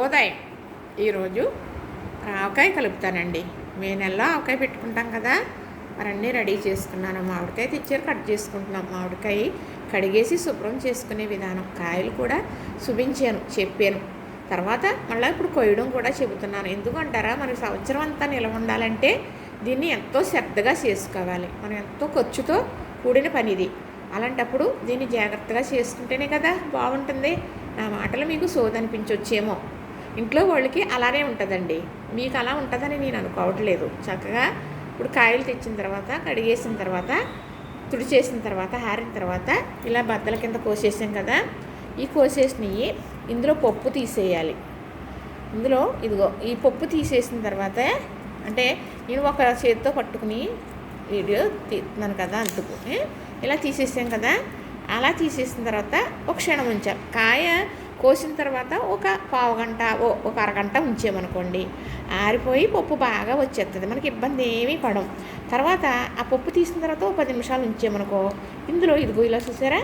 శుభోదయం ఈరోజు ఆవకాయ కలుపుతానండి. మే నెలలో ఆవకాయ పెట్టుకుంటాం కదా. మరి అన్నీ రెడీ చేసుకున్నాను. మామిడికాయ తెచ్చారు కట్ చేసుకుంటున్నాం. మామిడికాయ కడిగేసి శుభ్రం చేసుకునే విధానం. కాయలు కూడా చూపించాను చెప్పాను. తర్వాత మళ్ళీ ఇప్పుడు కొయ్యడం కూడా చెబుతున్నాను. ఎందుకంటారా? మనకి సంవత్సరం అంతా నిలవ ఉండాలంటే దీన్ని ఎంతో శ్రద్ధగా చేసుకోవాలి. మనం ఎంతో ఖర్చుతో కూడిన పని ఇది అలాంటప్పుడు దీన్ని జాగ్రత్తగా చేసుకుంటేనే కదా బాగుంటుంది. నా మాటలు మీకు సోదనిపించవచ్చేమో ఇంట్లో వాళ్ళకి అలానే ఉంటుందండి. మీకు అలా ఉంటుందని నేను అనుకోవట్లేదు. చక్కగా ఇప్పుడు కాయలు తెచ్చిన తర్వాత కడిగేసిన తర్వాత తుడిచేసిన తర్వాత హారిన తర్వాత ఇలా బద్దల కింద కోసేసాం కదా. ఈ కోసేసినవి ఇందులో పప్పు తీసేయాలి. ఇందులో ఇదిగో ఈ పప్పు తీసేసిన తర్వాత అంటే నేను ఒక చేతితో పట్టుకుని వీడియో తీస్తున్నాను కదా అందుకు. ఇలా తీసేసాం కదా. అలా తీసేసిన తర్వాత ఒక క్షణం ఉంచాం. కాయ కోసిన తర్వాత ఒక పావు గంట ఓ ఒక అరగంట ఉంచామనుకోండి. ఆరిపోయి పప్పు బాగా వచ్చేస్తుంది మనకి ఇబ్బంది ఏమీ పడం తర్వాత ఆ పప్పు తీసిన తర్వాత ఒక పది నిమిషాలు ఉంచామనుకో. ఇందులో ఇదిగో ఇలా చూసారా?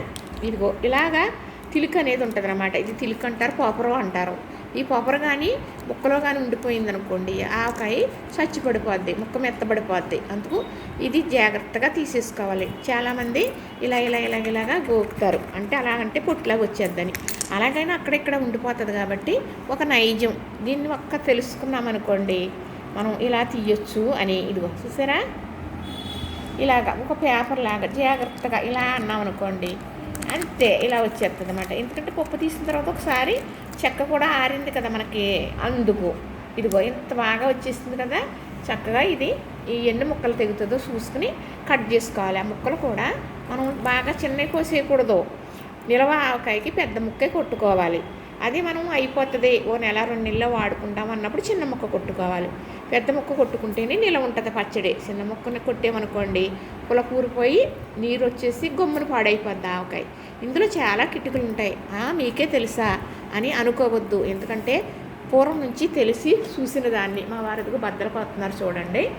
ఇదిగో ఇలాగా తిలుక అనేది ఉంటుంది అన్నమాట ఇది తిలుక అంటారు పాపురం అంటారు. ఈ పొపర కానీ ముక్కలో కానీ ఉండిపోయింది అనుకోండి ఆవకాయ చచ్చిపడిపోద్ది ముక్క మెత్తబడిపోద్ది. అందుకు ఇది జాగ్రత్తగా తీసేసుకోవాలి. చాలామంది ఇలా ఇలా ఇలా ఇలాగా గోకుతారు. అంటే అలాగంటే పొట్టులాగా వచ్చేద్దని. అలాగైనా అక్కడిక్కడ ఉండిపోతుంది కాబట్టి ఒక నైజం. దీన్ని ఒక్క తెలుసుకున్నామనుకోండి మనం ఇలా తీయొచ్చు అని. ఇదిగో చూసారా? ఇలాగా ఒక పేపర్ లాగా జాగ్రత్తగా ఇలా అన్నాం అనుకోండి అంతే ఇలా వచ్చేస్తుంది అనమాట ఎందుకంటే పప్పు తీసిన తర్వాత ఒకసారి చెక్క కూడా ఆరింది కదా మనకి అందుకు. ఇదిగో ఇంత బాగా వచ్చేసింది కదా. చక్కగా ఇది ఈ ఎన్ని ముక్కలు తెగుతుందో చూసుకుని కట్ చేసుకోవాలి. ఆ ముక్కలు కూడా మనం బాగా చిన్నవి కోసేయకూడదు. నిలవ ఆవకాయకి పెద్ద ముక్కే కొట్టుకోవాలి. అది మనం అయిపోతుంది. ఓ నెల రెండు నెలలో వాడుకుంటాం అన్నప్పుడు చిన్న ముక్క కొట్టుకోవాలి. పెద్ద ముక్క కొట్టుకుంటేనే నిలవ ఉంటుంది పచ్చడి. చిన్న ముక్కని కొట్టేమనుకోండి పుల కూరిపోయి నీరు వచ్చేసి గమ్మున పాడైపోద్ది ఆవకాయ. ఇందులో చాలా కిటుకులు ఉంటాయి. "ఆ, మీకే తెలుసా? అని అనుకోవద్దు. ఎందుకంటే పూర్వం నుంచి తెలిసి చూసిన దాన్ని. మా వారికి భద్రపడుతున్నారు చూడండి.